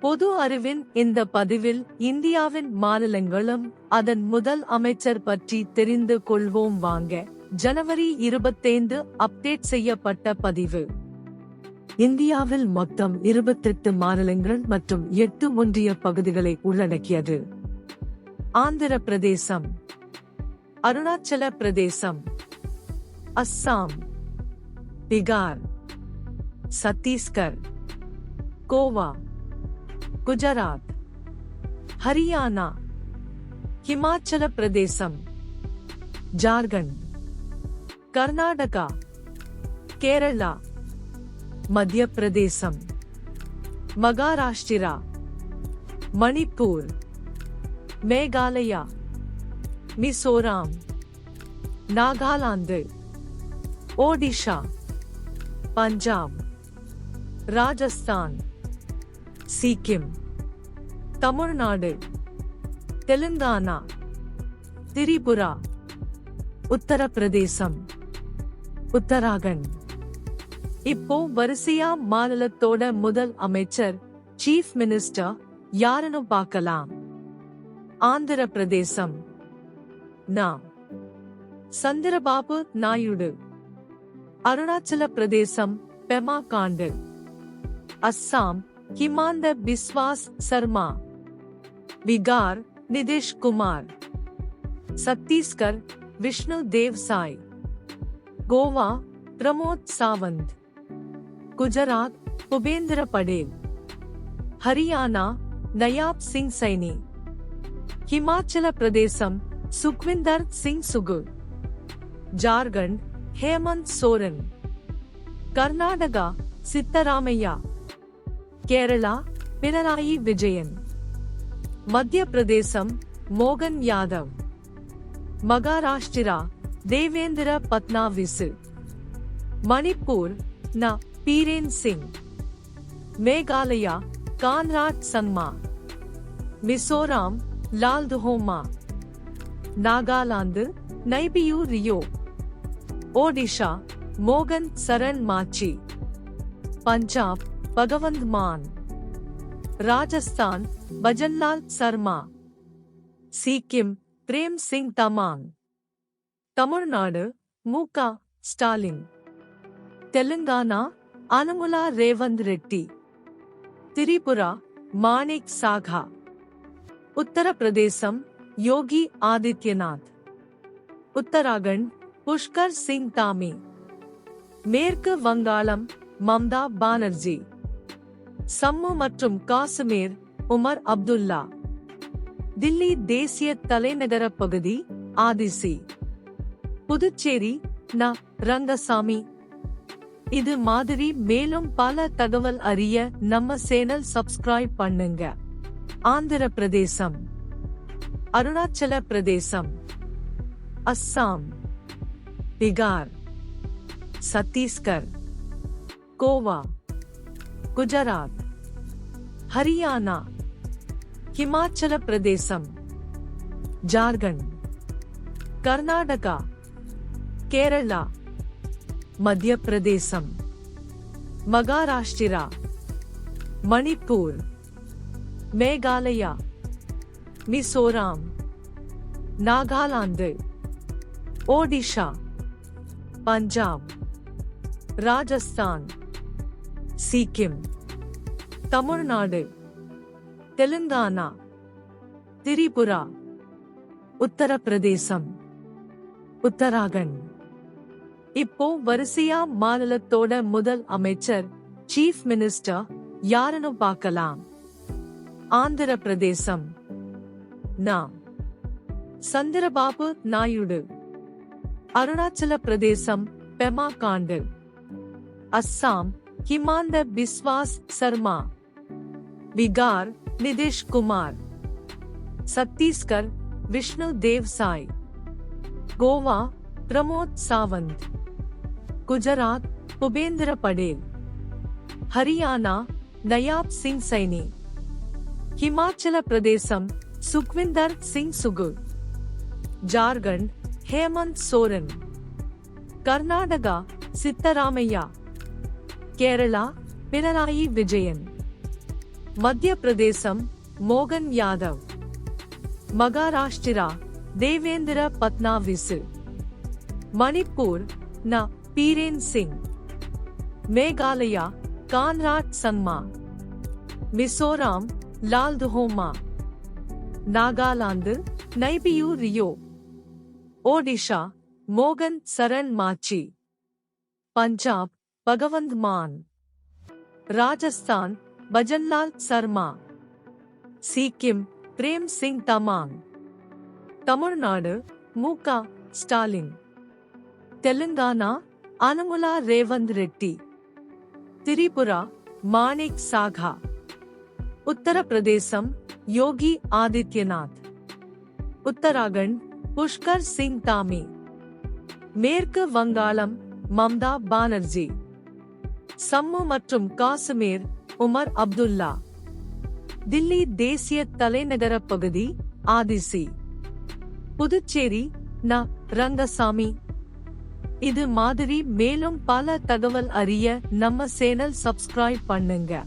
பொது அறிவின் இந்த பதிவில் இந்தியாவின் மாநிலங்களும் அதன் முதல் அமைச்சர் பற்றி தெரிந்து கொள்வோம் வாங்க. ஜனவரி இருபத்தைந்து அப்டேட் செய்யப்பட்ட பதிவு. இந்தியாவில் மொத்தம் இருபத்தெட்டு மாநிலங்கள் மற்றும் எட்டு ஒன்றிய பகுதிகளை உள்ளடக்கியது. ஆந்திர பிரதேசம் அருணாச்சல பிரதேசம் அஸ்ஸாம் பீகார் சத்தீஸ்கர் கோவா குஜராத் ஹரியானா ஹிமாச்சல பிரதேசம் ஜார்க்கண்ட் கர்நாடகா கேரளா மத்திய பிரதேசம் மகாராஷ்டிரா மணிப்பூர் மேகாலயா மிசோராம் நாகாலாந்து ஓடிஷா பஞ்சாப் ராஜஸ்தான் சிக்கிம். தமிழ்நாடு. தெலுங்கானா. திரிபுரா. உத்தரப்பிரதேசம். உத்தராகண்ட். இப்போ வரிசையா மாநிலத்தோட முதல் அமைச்சர் சீஃப் மினிஸ்டர் யாருன்னு பார்க்கலாம். ஆந்திர பிரதேசம் நான் சந்திரபாபு நாயுடு. அருணாச்சல பிரதேசம் பெமா காண்டு அஸ்ஸாம் हिमांद बिस्वास शर्मा बिगार निदेश कुमार छत्तीसगढ़ विष्णु देव साई गोवा प्रमोद सावंत गुजरात उपेंद्र पटेल हरियाणा नयाब सिंह सैनी हिमाचल प्रदेशम सुखविंदर सिंह सुगुर झारखंड हेमंत सोरेन कर्नाटक सिद्धरामैया கேரளா பினராயி விஜயன். மத்திய பிரதேசம் மோகன் யாதவ். மகாராஷ்டிரா தேவேந்திர பத்னாவிசு மணிப்பூர் ந. பீரேன் சிங். மேகாலயா கான்ராட் சங்மா. மிசோராம் லால் துஹோமா நாகாலாந்து நைபியூ ரியோ. ஓடிஷா மோகன் சரண் மாச்சி. பஞ்சாப் பகவந்த் மான். ராஜஸ்தான் பஜன்லால் சர்மா. சீக்கிம் பிரேம் சிங் தமாங். தமிழ்நாடு மு க ஸ்டாலின். தெலுங்கானா அனுமுலா ரேவந்த் ரெட்டி. திரிபுரா மாணிக் சாகா. உத்தரப்பிரதேசம் யோகி ஆதித்யநாத். உத்தராகண்ட் புஷ்கர் சிங் தாமி. மேற்கு வங்காளம் மம்தா பானர்ஜி. சம்மு மற்றும் காசுமீர் உமர் அப்துல்லா. தில்லி தேசிய தலைநகர பகுதி ஆதிசி. புதுச்சேரி ந. ரங்கசாமி. இது மாதிரி மேலும் பல தகவல் அறிய நம்ம சேனல் சப்ஸ்கிரைப் பண்ணுங்க. ஆந்திர பிரதேசம். அருணாச்சல பிரதேசம். அஸ்ஸாம். பீகார். சத்தீஸ்கர். கோவா. குஜராத் ஹரியானா ஹிமாச்சல பிரதேசம் ஜார்க்கண்ட் கர்நாடகா கேரளா மத்திய பிரதேசம் மகாராஷ்டிரா மணிப்பூர் மேகாலயா மிசோராம் நாகாலாந்து ஓடிஷா பஞ்சாப் ராஜஸ்தான் சிக்கிம். தமிழ்நாடு. தெலுங்கானா. திரிபுரா. உத்தரப்பிரதேசம். உத்தராகண்ட். இப்போ வரிசையா மாநிலத்தோட முதல் அமைச்சர் சீஃப் மினிஸ்டர் யாருன்னு பார்க்கலாம். ஆந்திர பிரதேசம் சந்திரபாபு நாயுடு. அருணாச்சல பிரதேசம் பெமா காண்டு அஸ்ஸாம் हिमांद बिस्वास शर्मा बिगार निदेश कुमार छत्तीसगढ़ विष्णु देव साई गोवा प्रमोद सावंत गुजरात उपेंद्र पटेल हरियाणा नयाब सिंह सैनी हिमाचल प्रदेश सुखविंदर सिंह सुगु झारखंड हेमंत सोरेन कर्नाटक सिद्धरामैया கேரளா பினராயி விஜயன். மத்திய பிரதேசம் மோகன் யாதவ். மகாராஷ்டிரா தேவேந்திர பத்னாவிசு மணிப்பூர் ந. பீரேன் சிங். மேகாலயா கான்ராட் சங்மா. மிசோராம் லால்துஹோமா. நாகாலாந்து நைபியூ ரியோ. ஓடிஷா மோகன் சரண் மாச்சி. பஞ்சாப் பகவந்த் மான் ராஜஸ்தான் பஜன்லால் சர்மா சிக்கிம் பிரேம் சிங் தமாங் தமிழ்நாடு மூகா ஸ்டாலின் தெலுங்கானா அனுமுலா ரேவந்த் ரெட்டி திரிபுரா மாணிக் சாகா உத்தரப்பிரதேசம் யோகி ஆதித்யநாத் உத்தராகண்ட் புஷ்கர் சிங் தாமி மேற்கு வங்காளம் மம்தா பானர்ஜி சம்மு மற்றும் காசுமீர் உமர் அப்துல்லா. தில்லி தேசிய தலைநகர பகுதி ஆதிசி. புதுச்சேரி ந. ரங்கசாமி. இது மாதிரி மேலும் பல தகவல் அறிய நம்ம சேனல் சப்ஸ்கிரைப் பண்ணுங்க.